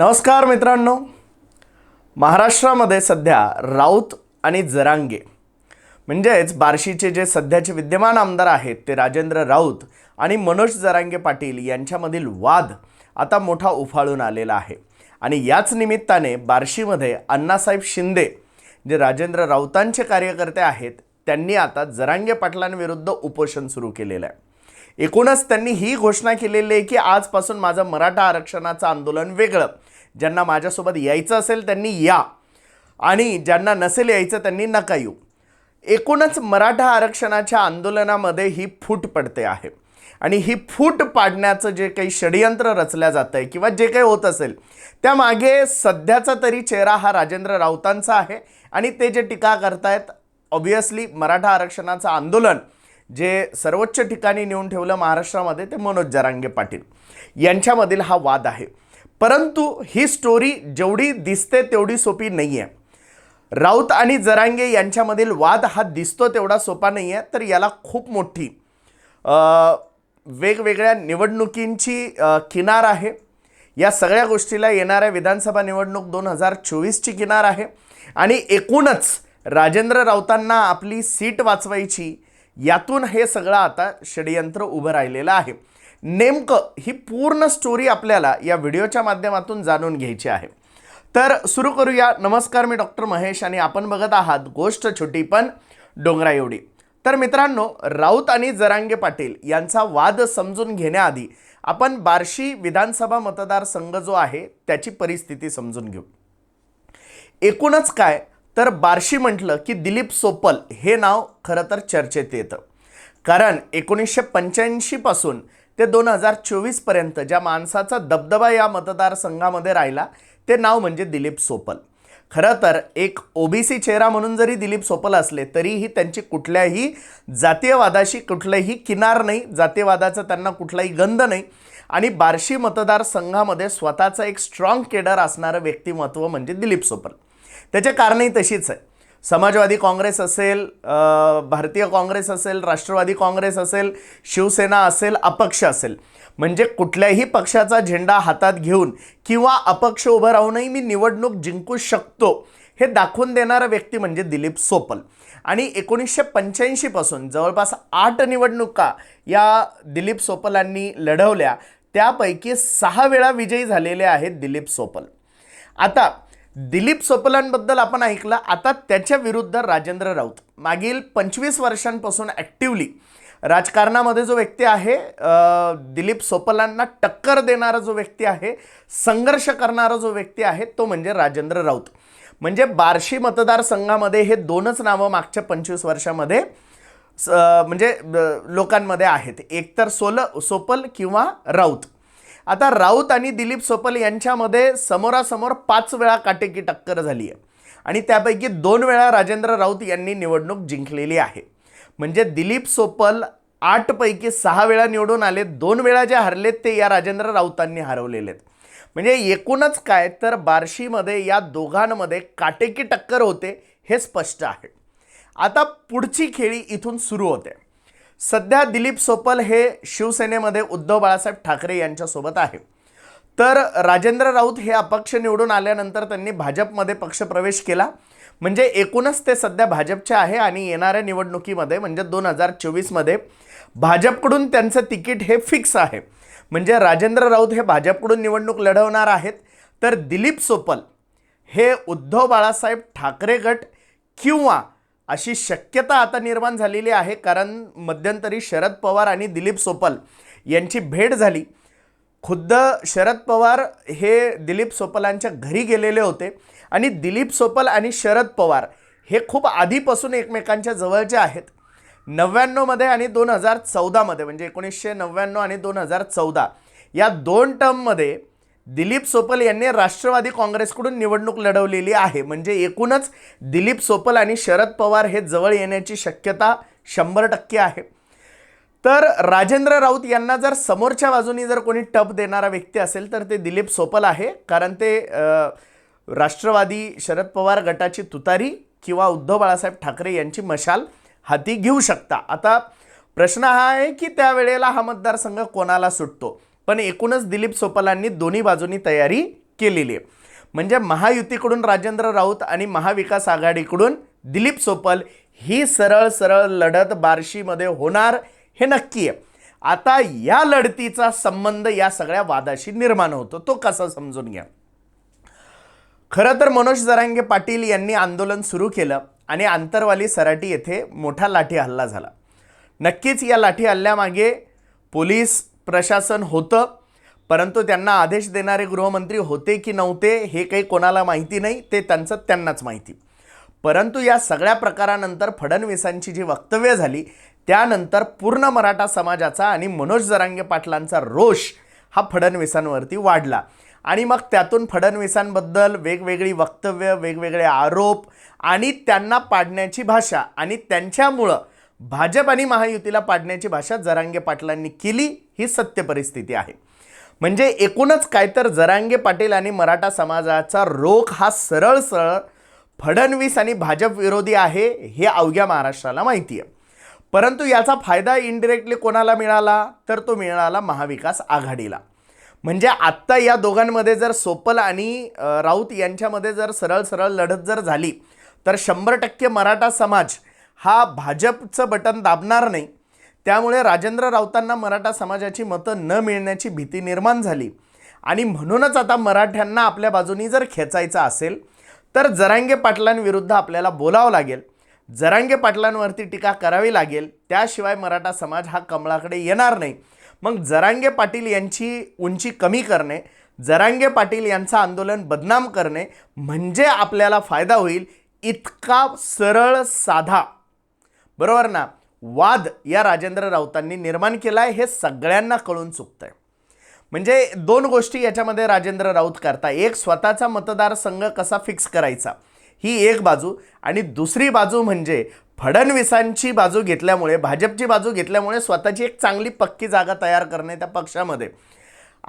नमस्कार मित्रांनो. महाराष्ट्रामध्ये सध्या राऊत आणि जरांगे म्हणजेच बार्शीचे जे सध्याचे विद्यमान आमदार आहेत ते राजेंद्र राऊत आणि मनोज जरांगे पाटील यांच्यामधील वाद आता मोठा उफाळून आलेला आहे. आणि याच निमित्ताने बार्शीमध्ये अण्णासाहेब शिंदे जे राजेंद्र राऊतांचे कार्यकर्ते आहेत त्यांनी आता जरांगे पाटलांविरुद्ध उपोषण सुरू केलेलं आहे. एकूणच त्यांनी ही घोषणा केलेली आहे की आजपासून माझं मराठा आरक्षणाचं आंदोलन वेगळं. ज्यांना माझ्यासोबत यायचं असेल त्यांनी या. आणि ज्यांना नसेल यायचं त्यांनी नका येऊ. एकूणच मराठा आरक्षणाच्या आंदोलनामध्ये ही फूट पडते आहे. आणि ही फूट पाडण्याचं जे काही षडयंत्र रचल्या जातं आहे किंवा जे काही होत असेल त्यामागे सध्याचा तरी चेहरा हा राजेंद्र राऊतांचा आहे. आणि ते जे टीका करतायत ऑब्वियसली मराठा आरक्षणाचं आंदोलन जे सर्वोच्च ठिकाणी नेऊन ठेवलं महाराष्ट्रामध्ये ते मनोज जरांगे पाटील. यांच्यामधील हा वाद आहे. परंतु ही स्टोरी जेवढी दिसते तेवढी सोपी नाही आहे राऊत आणि जरांगे यांच्यामधील वाद हा दिसतो तेवढा सोपा नाही आहे तर याला खूप मोठी वेगवेगळ्या निवडणुकींची किनार आहे. या सगळ्या गोष्टीला येणाऱ्या विधानसभा निवडणूक दोन हजार चोवीसची किनार आहे. आणि एकूणच राजेंद्र राऊतांना आपली सीट वाचवायची यातून हे सगळं आता षडयंत्र उभं राहिलेलं आहे. नेमकं ही पूर्ण स्टोरी आपल्याला या व्हिडिओच्या माध्यमातून जाणून घ्यायची आहे. तर सुरू करूया. नमस्कार मी डॉक्टर महेश आणि आपण बघत आहात गोष्ट छोटी पण डोंगरा एवढी. तर मित्रांनो राऊत आणि जरांगे पाटील यांचा वाद समजून घेण्याआधी आपण बार्शी विधानसभा मतदारसंघ जो आहे त्याची परिस्थिती समजून घेऊ. एकूणच काय तर बार्शी म्हटलं की दिलीप सोपल हे नाव खरं तर चर्चेत येतं. कारण एकोणीसशे पंच्याऐंशीपासून ते दोन हजार चोवीसपर्यंत ज्या माणसाचा दबदबा या मतदारसंघामध्ये राहिला ते नाव म्हणजे दिलीप सोपल. खरं तर एक ओबीसी चेहरा म्हणून जरी दिलीप सोपल असले तरीही त्यांची कुठल्याही जातीयवादाशी कुठलंही किनार नाही जातीयवादाचा त्यांना कुठलाही गंध नाही आणि बार्शी मतदारसंघामध्ये स्वतःचं एक स्ट्रॉंग केडर असणारं व्यक्तिमत्व म्हणजे दिलीप सोपल. त्याचे कारणही तशीच आहे. समाजवादी काँग्रेस असेल भारतीय काँग्रेस असेल राष्ट्रवादी काँग्रेस असेल शिवसेना असेल अपक्ष असेल. म्हणजे कुठल्याही पक्षाचा झेंडा हातात घेऊन किंवा अपक्ष उभं राहूनही मी निवडणूक जिंकू शकतो हे दाखवून देणारा व्यक्ती म्हणजे दिलीप सोपल. आणि एकोणीसशे पंच्याऐंशीपासून जवळपास आठ निवडणुका या दिलीप सोपलांनी लढवल्या त्यापैकी सहा वेळा विजयी झालेले आहेत दिलीप सोपल. आता दिलीप सोपलांबद्दल आपण ऐकलं. आता त्याच्या विरुद्ध राजेंद्र राऊत. मागील पंचवीस वर्षांपासून ॲक्टिवली राजकारणामध्ये जो व्यक्ती आहे दिलीप सोपलांना टक्कर देणारा जो व्यक्ती आहे संघर्ष करणारा जो व्यक्ती आहे तो म्हणजे राजेंद्र राऊत. म्हणजे बार्शी मतदारसंघामध्ये हे दोनच नावं मागच्या पंचवीस वर्षामध्ये स- म्हणजे लोकांमध्ये आहेत. एकतर सोल सोपल किंवा राऊत. आता राऊत आणि दिलीप सोपल यांच्यामध्ये समोरासमोर पाच वेळा काटेकी टक्कर झाली आहे. आणि त्यापैकी दोन वेळा राजेंद्र राऊत यांनी निवडणूक जिंकलेली आहे. म्हणजे दिलीप सोपल आठपैकी सहा वेळा निवडून आले दोन वेळा जे हरलेत ते या राजेंद्र राऊतांनी हरवलेले आहेत म्हणजे एकूणच काय तर बार्शीमध्ये या दोघांमध्ये काटेकी टक्कर होते हे स्पष्ट आहे. आता पुढची खेळी इथून सुरू होते. सध्या दिलीप सोपल हे शिवसेनेमध्ये उद्धव बाळासाहेब ठाकरे यांच्यासोबत आहे. तर राजेंद्र राऊत हे अपक्ष निवडून आल्यानंतर त्यांनी भाजपमध्ये पक्षप्रवेश केला. म्हणजे एकूणच ते सध्या भाजपचे आहे आणि येणाऱ्या निवडणुकीमध्ये म्हणजे दोन हजार चोवीसमध्ये भाजपकडून त्यांचं तिकीट हे फिक्स आहे. म्हणजे राजेंद्र राऊत हे भाजपकडून निवडणूक लढवणार आहेत. तर दिलीप सोपल हे उद्धव बाळासाहेब ठाकरे गट किंवा अशी शक्यता आता निर्माण झालेली आहे कारण मध्यंतरी शरद पवार आणि दिलीप सोपल यांची भेट झाली. खुद्द शरद पवार हे दिलीप सोपलांच्या घरी गेलेले होते आणि दिलीप सोपल आणि शरद पवार हे खूप आधीपासून एकमेकांच्या जवळचे आहेत. नव्याण्णवमध्ये आणि दोन हजार चौदामध्ये म्हणजे एकोणीसशे नव्याण्णव आणि दोन हजार चौदा या दोन टर्ममध्ये दिलीप सोपल यांनी राष्ट्रवादी काँग्रेसकडून निवडणूक लढवलेली आहे. म्हणजे एकूणच दिलीप सोपल आणि शरद पवार हे जवळ येण्याची शक्यता शंभर टक्के आहे. तर राजेंद्र राऊत यांना जर समोरच्या बाजूनी जर कोणी टप देणारा व्यक्ती असेल तर ते दिलीप सोपल आहे. कारण ते राष्ट्रवादी शरद पवार गटाची तुतारी किंवा उद्धव बाळासाहेब ठाकरे यांची मशाल हाती घेऊ शकता. आता प्रश्न हा आहे की त्यावेळेला हा मतदारसंघ कोणाला सुटतो? पण एकूणच दिलीप सोपलांनी दोन्ही बाजूनी तयारी केलेली आहे. म्हणजे महायुतीकडून राजेंद्र राऊत आणि महाविकास आघाडीकडून दिलीप सोपल ही सरळ सरळ लढत बार्शीमध्ये होणार हे नक्की आहे. आता या लढतीचा संबंध या सगळ्या वादाशी निर्माण होतो. तो कसा समजून घ्या. खरं तर मनोज जरांगे पाटील यांनी आंदोलन सुरू केलं आणि आंतरवाली सराटी येथे मोठा लाठी हल्ला झाला. नक्कीच या लाठी हल्ल्यामागे पोलीस प्रशासन होतं परंतु त्यांना आदेश देणारे गृहमंत्री होते की नव्हते हे काही कोणाला माहिती नाही ते त्यांचं त्यांनाच माहिती. परंतु या सगळ्या प्रकारानंतर फडणवीसांची जी वक्तव्य झाली त्यानंतर पूर्ण मराठा समाजाचा आणि मनोज जरांगे पाटलांचा रोष हा फडणवीसांवरती वाढला. आणि मग त्यातून फडणवीसांबद्दल वेगवेगळी वक्तव्य वेगवेगळे आरोप आणि त्यांना पाडण्याची भाषा आणि त्यांच्यामुळं भाजप आणि महायुतीला पाडण्याची भाषा जरांगे पाटलांनी केली ही सत्य परिस्थिती आहे. म्हणजे एकूणच काय तर जरांगे पाटील आणि मराठा समाजाचा रोख हा सरळ सरळ फडणवीस आणि भाजप विरोधी आहे हे अवघ्या महाराष्ट्राला माहिती आहे. परंतु याचा फायदा इनडिरेक्टली कोणाला मिळाला? तर तो मिळाला महाविकास आघाडीला. म्हणजे आत्ता या दोघांमध्ये जर सोपल आणि राऊत यांच्यामध्ये जर सरळ सरळ लढत जर झाली तर शंभर टक्के मराठा समाज हा भाजपचं बटन दाबणार नाही. त्यामुळे राजेंद्र राऊतांना मराठा समाजाची मतं न मिळण्याची भीती निर्माण झाली. आणि म्हणूनच आता मराठ्यांना आपल्या बाजूनी जर खेचायचं असेल तर जरांगे पाटलांविरुद्ध आपल्याला बोलावं लागेल. जरांगे पाटलांवरती टीका करावी लागेल. त्याशिवाय मराठा समाज हा कमळाकडे येणार नाही. मग जरांगे पाटील यांची उंची कमी करणे जरांगे पाटील यांचं आंदोलन बदनाम करणे म्हणजे आपल्याला फायदा होईल. इतका सरळ साधा बरोबर ना? वाद या राजेंद्र राऊतांनी निर्माण केला आहे हे सगळ्यांना कळून चुकतं आहे म्हणजे दोन गोष्टी याच्यामध्ये राजेंद्र राऊत करता. एक स्वतःचा मतदारसंघ कसा फिक्स करायचा? ही एक बाजू. आणि दुसरी बाजू म्हणजे फडणवीसांची बाजू घेतल्यामुळे भाजपची बाजू घेतल्यामुळे स्वतःची एक चांगली पक्की जागा तयार करणे त्या पक्षामध्ये.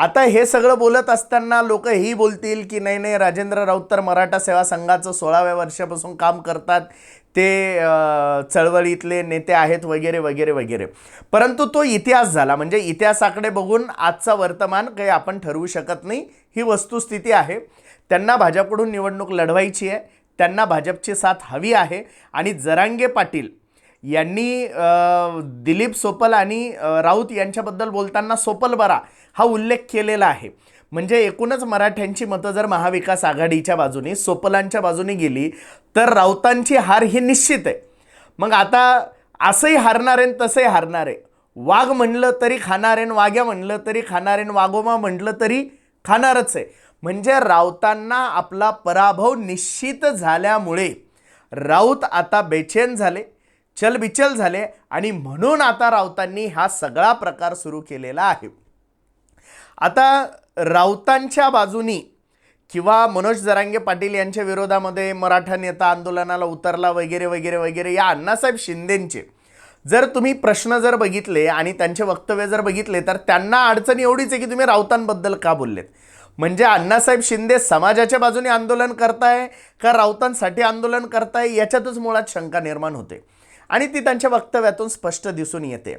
आता हे सगळं बोलत असताना लोक ही बोलतील की नाही नाही राजेंद्र राऊत तर मराठा सेवा संघाचं सोळाव्या वर्षापासून काम करतात. ते चळवळीतले नेते आहेत वगैरे वगैरे वगैरे. परंतु तो इतिहास झाला. म्हणजे इतिहासाकडे बघून आजचा वर्तमान काही आपण ठरवू शकत नाही. ही वस्तुस्थिती आहे. त्यांना भाजपकडून निवडणूक लढवायची आहे. त्यांना भाजपची साथ हवी आहे. आणि जरांगे पाटील यांनी दिलीप सोपल आणि राऊत यांच्याबद्दल बोलताना सोपल बरा हा उल्लेख केलेला आहे. म्हणजे एकूणच मराठ्यांची मतं जर महाविकास आघाडीच्या बाजूने सोपलांच्या बाजूने गेली तर राऊतांची हार ही निश्चित आहे. मग आता असंही हारणार आहे तसंही हारणार. आहे वाघ म्हणलं तरी खाणार आहे वाघ्या म्हणलं तरी खाणार आहे वाघोमा म्हटलं तरी खाणारच आहे. म्हणजे राऊतांना आपला पराभव निश्चित झाल्यामुळे राऊत आता बेचैन झाले. चलबिचल झाले आणि म्हणून आता राऊतांनी हा सगळा प्रकार सुरू केलेला आहे. आता राऊतांच्या बाजूनी किंवा मनोज जरांगे पाटील यांच्या विरोधामध्ये मराठा नेता आंदोलनाला उतरला वगैरे वगैरे वगैरे या अण्णासाहेब शिंदेंचे. जर तुम्ही प्रश्न जर बघितले आणि त्यांचे वक्तव्य जर बघितले तर त्यांना अडचण एवढीच आहे की तुम्ही राऊतांबद्दल का बोललेत? म्हणजे अण्णासाहेब शिंदे समाजाच्या बाजूने आंदोलन करताय का राऊतांसाठी आंदोलन करताय? याच्यातच मुळात शंका निर्माण होते. आणि ती त्यांच्या वक्तव्यातून स्पष्ट दिसून येते.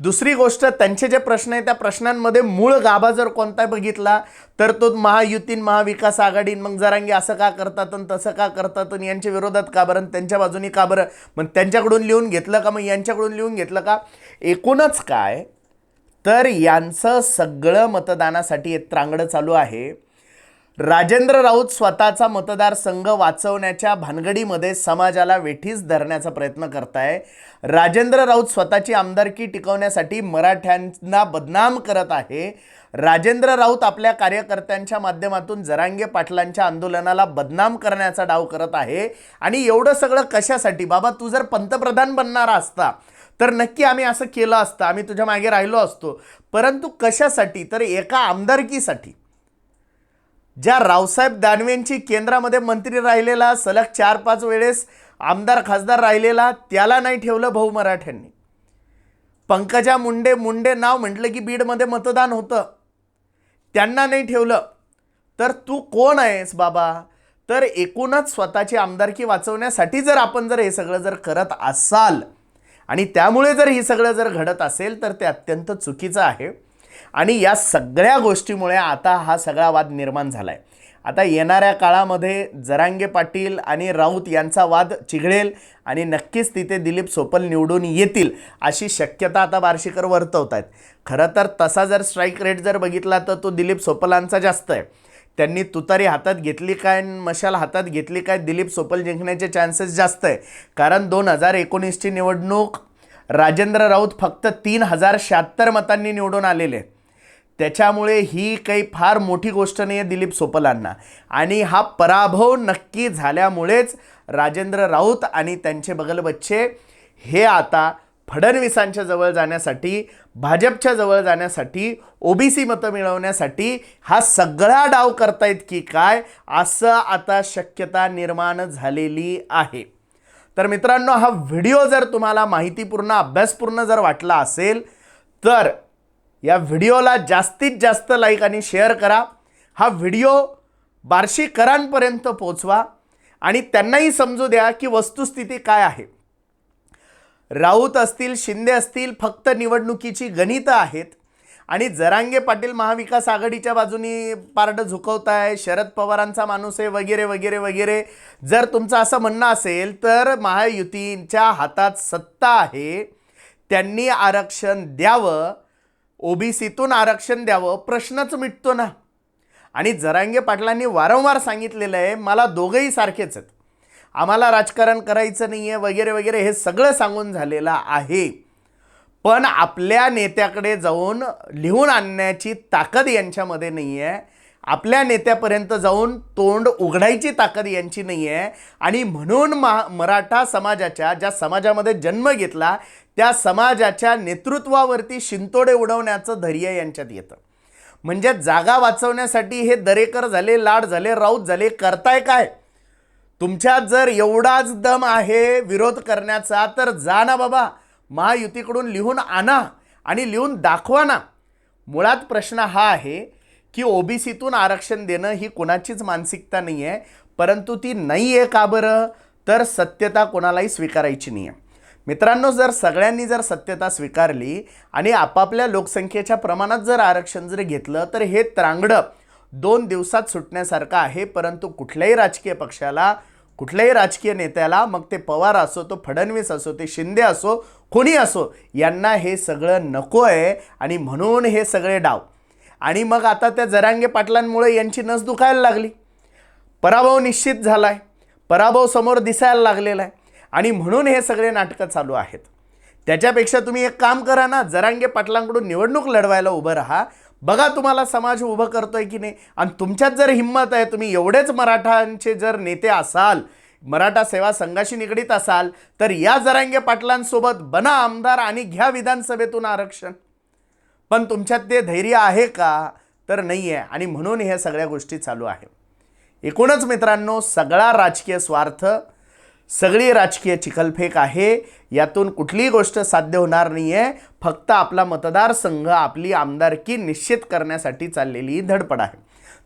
दुसरी गोष्ट त्यांचे जे प्रश्न आहे त्या प्रश्नांमध्ये मूळ गाभा जर कोणता बघितला तर तो महायुतीन महाविकास आघाडी मग जरांगी असं का करतात आणि तसं का करतात आणि यांच्या विरोधात का बरं आणि त्यांच्या बाजूनी का बरं? मग त्यांच्याकडून लिहून घेतलं का? मग यांच्याकडून लिहून घेतलं का? एकूणच काय? तर यांचं सगळं मतदानासाठी एक त्रांगडं चालू आहे. राजेंद्र राऊत स्वतःचा मतदारसंघ वाचवण्याच्या भानगडीमध्ये समाजाला वेठीस धरण्याचा प्रयत्न करताय. राजेंद्र राऊत स्वतःची आमदारकी टिकवण्यासाठी मराठ्यांना बदनाम करत आहे. राजेंद्र राऊत आपल्या कार्यकर्त्यांच्या माध्यमातून जरांगे पाटलांच्या आंदोलनाला बदनाम करण्याचा डाव करत आहे. आणि एवढं सगळं कशासाठी? बाबा तू जर पंतप्रधान बनणारा असता तर नक्की आम्ही असं केलं असतं. आम्ही तुझ्या मागे राहिलो असतो. परंतु कशासाठी? तर एका आमदारकीसाठी. ज्या रावसाहेब दानवेंची केंद्रामध्ये मंत्री राहिलेला सलग चार पाच वेळेस आमदार खासदार राहिलेला त्याला नाही ठेवलं भाऊ मराठ्यांनी. पंकजा मुंडे मुंडे नाव म्हटलं की बीडमध्ये मतदान होतं. त्यांना नाही ठेवलं. तर तू कोण आहेस बाबा? तर एकूणच स्वतःची आमदारकी वाचवण्यासाठी जर आपण जर हे सगळं जर करत असाल आणि त्यामुळे जर हे सगळं जर घडत असेल तर ते अत्यंत चुकीचं आहे. आणि या सगळ्या गोष्टीमुळे आता हा सगळा वाद निर्माण झाला आहे आता येणाऱ्या काळामध्ये जरांगे पाटील आणि राऊत यांचा वाद चिघळेल आणि नक्कीच तिथे दिलीप सोपल निवडून येतील अशी शक्यता आता बार्शीकर वर्तवत आहेत खरं तर तसा जर स्ट्राईक रेट जर बघितला तर तो दिलीप सोपलांचा जास्त आहे. त्यांनी तुतारी हातात घेतली काय मशाल हातात घेतली काय दिलीप सोपल जिंकण्याचे चान्सेस जास्त आहे. कारण दोन हजार एकोणीसची निवडणूक राजेंद्र राऊत फक्त तीन हजार शहात्तर मतांनी निवडून आलेले. त्याच्यामुळे ही काही फार मोठी गोष्ट नाही आहे दिलीप सोपलांना. आणि हा पराभव नक्की झाल्यामुळेच राजेंद्र राऊत आणि त्यांचे बगलबच्चे हे आता फडणवीसांच्या जवळ जाण्यासाठी भाजपच्या जवळ जाण्यासाठी ओबीसी मतं मिळवण्यासाठी हा सगळा डाव करतायत की काय असं आता शक्यता निर्माण झालेली आहे. तर मित्रांनो हा व्हिडिओ जर तुम्हाला माहितीपूर्ण अभ्यासपूर्ण जर वाटला असेल तर या व्हिडिओला जास्तीत जास्त लाईक आणि शेअर करा. हा व्हिडिओ बार्शीकरांपर्यंत पोचवा आणि त्यांनाही समजू द्या की वस्तुस्थिती काय आहे. राऊत असतील शिंदे असतील फक्त निवडणुकीची गणितं आहेत. आणि जरांगे पाटील महाविकास आघाडीच्या बाजूनी पारडं झुकवताय शरद पवारांचा माणूस आहे वगैरे वगैरे वगैरे. जर तुमचं असं म्हणणं असेल तर महायुतीच्या हातात सत्ता आहे. त्यांनी आरक्षण द्यावं ओबीसीतून आरक्षण द्यावं प्रश्नच मिटतो ना. आणि जरांगे पाटलांनी वारंवार सांगितलेलं आहे मला दोघंही सारखेच आहेत. आम्हाला राजकारण करायचं नाही आहे वगैरे वगैरे हे सगळं सांगून झालेलं आहे. पण आपल्या नेत्याकडे जाऊन लिहून आणण्याची ताकद यांच्यामध्ये नाही आहे आपल्या नेत्यापर्यंत जाऊन तोंड उघडायची ताकद यांची नाही आहे आणि म्हणून मा मराठा समाजाच्या ज्या समाजामध्ये जन्म घेतला त्या समाजाच्या नेतृत्वावरती शिंतोडे उडवण्याचं धैर्य यांच्यात येतं. म्हणजे जागा वाचवण्यासाठी हे दरेकर झाले लाड झाले राऊत झाले करताय काय? तुमच्यात जर एवढाच दम आहे विरोध करण्याचा तर जा ना बाबा. महायुतीकडून लिहून आणा आणि लिहून दाखवा ना. मुळात प्रश्न हा आहे की ओबीसीतून आरक्षण देणं ही कोणाचीच मानसिकता नाही आहे परंतु ती नाही आहे का बरं? तर सत्यता कोणालाही स्वीकारायची नाही आहे मित्रांनो जर सगळ्यांनी जर सत्यता स्वीकारली आणि आपापल्या लोकसंख्येच्या प्रमाणात जर आरक्षण जर घेतलं तर हे त्रांगडं दोन दिवसात सुटण्यासारखं आहे परंतु कुठल्याही राजकीय पक्षाला कुठल्याही राजकीय नेत्याला मग ते पवार असो तो फडणवीस असो ते शिंदे असो कोणी असो यांना हे सगळं नको आहे आणि म्हणून हे सगळे डाव. आणि मग आता त्या जरांगे पाटलांमुळे यांची नस दुखायला लागली. पराभव निश्चित झाला आहे पराभव समोर दिसायला लागलेला आहे. आणि म्हणून हे सगळे नाटकं चालू आहेत. त्याच्यापेक्षा तुम्ही एक काम करा ना जरांगे पाटलांकडून निवडणूक लढवायला उभं राहा. बघा तुम्हाला समाज उभं करतोय की नाही. आणि तुमच्यात जर हिंमत आहे तुम्ही एवढेच मराठांचे जर नेते असाल मराठा सेवा संघाशी निगडीत असाल तर या जरांगे पाटलांसोबत बना आमदार आणि घ्या विधानसभेतून आरक्षण. पण तुमच्यात ते धैर्य आहे का? तर नाही आहे आणि म्हणून ह्या सगळ्या गोष्टी चालू आहे एकूणच मित्रांनो सगळा राजकीय स्वार्थ सगळी राजकीय चिखलफेक आहे. यातून कुठलीही गोष्ट साध्य होणार नाही आहे फक्त आपला मतदारसंघ आपली आमदारकी निश्चित करण्यासाठी चाललेली धडपड आहे.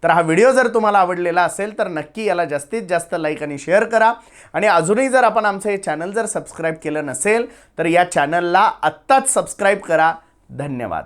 तर हा व्हिडिओ जर तुम्हाला आवडलेला असेल तर नक्की याला जास्तीत जास्त लाईक आणि शेअर करा. आणि अजूनही जर आपण आमचं हे चॅनल जर सबस्क्राईब केलं नसेल तर या चॅनलला आत्ताच सबस्क्राईब करा. धन्यवाद.